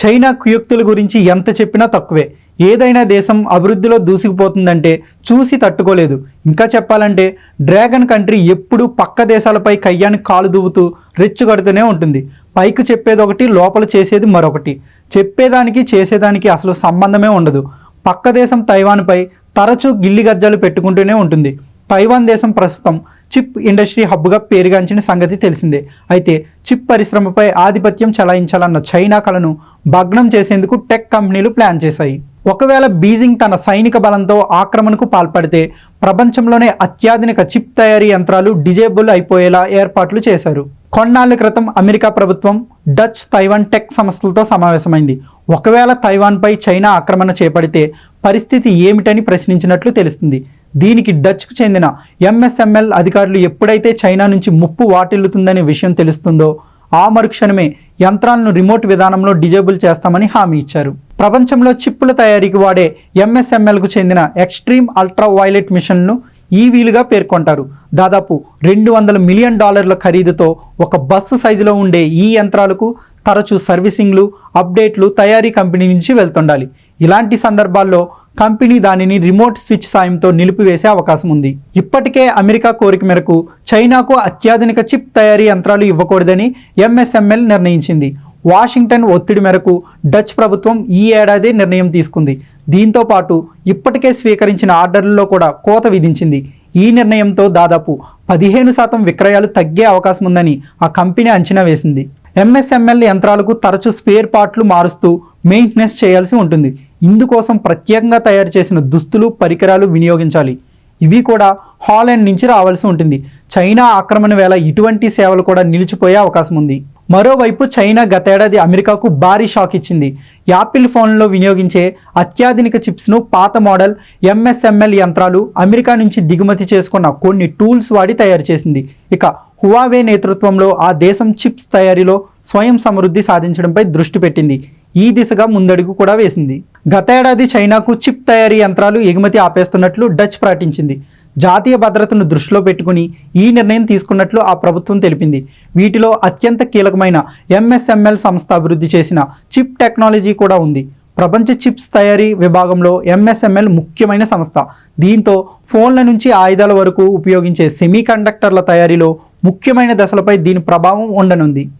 China కుయుక్తుల గురించి ఎంత చెప్పినా తక్కువే. ఏదైనా దేశం అభివృద్ధిలో దూసుకుపోతుందంటే చూసి తట్టుకోలేదు. ఇంకా చెప్పాలంటే డ్రాగన్ కంట్రీ ఎప్పుడూ పక్క దేశాలపై కయ్యాన్ని కాలు దువ్వుతూ రెచ్చుగడుతూనే ఉంటుంది. పైకి చెప్పేది ఒకటి లోపల చేసేది మరొకటి. చెప్పేదానికి చేసేదానికి అసలు సంబంధమే ఉండదు. పక్క దేశం తైవాన్పై తరచూ గిల్లి గజ్జాలు పెట్టుకుంటూనే ఉంటుంది. తైవాన్ దేశం ప్రస్తుతం చిప్ ఇండస్ట్రీ హబ్గా పేరుగాంచిన సంగతి తెలిసిందే. అయితే చిప్ పరిశ్రమపై ఆధిపత్యం చెలాయించాలన్న చైనా కలను భగ్నం చేసేందుకు టెక్ కంపెనీలు ప్లాన్ చేశాయి. ఒకవేళ బీజింగ్ తన సైనిక బలంతో ఆక్రమణకు పాల్పడితే ప్రపంచంలోనే అత్యాధునిక చిప్ తయారీ యంత్రాలు డిజేబుల్ అయిపోయేలా ఏర్పాట్లు చేశారు. కొన్నాళ్ళ క్రితం అమెరికా ప్రభుత్వం డచ్ తైవాన్ టెక్ సంస్థలతో సమావేశమైంది. ఒకవేళ తైవాన్పై చైనా ఆక్రమణ చేపడితే పరిస్థితి ఏమిటని ప్రశ్నించినట్లు తెలుస్తుంది. దీనికి డచ్కు చెందిన ఎంఎస్ఎంఎల్ అధికారులు ఎప్పుడైతే చైనా నుంచి ముప్పు వాటిల్లుతుందనే విషయం తెలుస్తుందో ఆ మరుక్షణమే యంత్రాలను రిమోట్ విధానంలో డిజేబుల్ చేస్తామని హామీ ఇచ్చారు. ప్రపంచంలో చిప్పుల తయారీకి వాడే ఎంఎస్ఎంఎల్కు చెందిన ఎక్స్ట్రీమ్ అల్ట్రా వైలెట్ మిషన్ను ఈవీలుగా పేర్కొంటారు. దాదాపు రెండు వందల మిలియన్ డాలర్ల ఖరీదుతో ఒక బస్సు సైజులో ఉండే ఈ యంత్రాలకు తరచూ సర్వీసింగ్లు అప్డేట్లు తయారీ కంపెనీ నుంచి వెళ్తుండాలి. ఇలాంటి సందర్భాల్లో కంపెనీ దానిని రిమోట్ స్విచ్ సాయంతో నిలిపివేసే అవకాశం ఉంది. ఇప్పటికే అమెరికా కోరిక మేరకు చైనాకు అత్యాధునిక చిప్ తయారీ యంత్రాలు ఇవ్వకూడదని ఎంఎస్ఎంఎల్ నిర్ణయించింది. వాషింగ్టన్ ఒత్తిడి మేరకు డచ్ ప్రభుత్వం ఈ ఏడాది నిర్ణయం తీసుకుంది. దీంతో పాటు ఇప్పటికే స్వీకరించిన ఆర్డర్లలో కూడా కోత విధించింది. ఈ నిర్ణయంతో దాదాపు పదిహేను శాతం విక్రయాలు తగ్గే అవకాశం ఉందని ఆ కంపెనీ అంచనా వేసింది. ఎంఎస్ఎంఎల్ యంత్రాలకు తరచూ స్పేర్ పార్ట్లు మారుస్తూ మెయింటెనెన్స్ చేయాల్సి ఉంటుంది. ఇందుకోసం ప్రత్యేకంగా తయారు చేసిన దుస్తులు పరికరాలు వినియోగించాలి. ఇవి కూడా హాలాండ్ నుంచి రావాల్సి ఉంటుంది. చైనా ఆక్రమణ వేళ ఇటువంటి సేవలు కూడా నిలిచిపోయే అవకాశం ఉంది. మరోవైపు చైనా గతేడాది అమెరికాకు భారీ షాక్ ఇచ్చింది. యాపిల్ ఫోన్లో వినియోగించే అత్యాధునిక చిప్స్ను పాత మోడల్ ఎంఎస్ఎంఎల్ యంత్రాలు అమెరికా నుంచి దిగుమతి చేసుకున్న కొన్ని టూల్స్ వాడి తయారు చేసింది. ఇక హువావే నేతృత్వంలో ఆ దేశం చిప్స్ తయారీలో స్వయం సమృద్ధి సాధించడంపై దృష్టి పెట్టింది. ఈ దిశగా ముందడుగు కూడా వేసింది. గతేడాది చైనాకు చిప్ తయారీ యంత్రాలు ఎగుమతి ఆపేస్తున్నట్లు డచ్ ప్రకటించింది. జాతీయ భద్రతను దృష్టిలో పెట్టుకుని ఈ నిర్ణయం తీసుకున్నట్లు ఆ ప్రభుత్వం తెలిపింది. వీటిలో అత్యంత కీలకమైన ఎంఎస్ఎంఎల్ సంస్థ అభివృద్ధి చేసిన చిప్ టెక్నాలజీ కూడా ఉంది. ప్రపంచ చిప్స్ తయారీ విభాగంలో ఎంఎస్ఎంఎల్ ముఖ్యమైన సంస్థ. దీంతో ఫోన్ల నుంచి ఆయుధాల వరకు ఉపయోగించే సెమీ కండక్టర్ల తయారీలో ముఖ్యమైన దశలపై దీని ప్రభావం ఉండనుంది.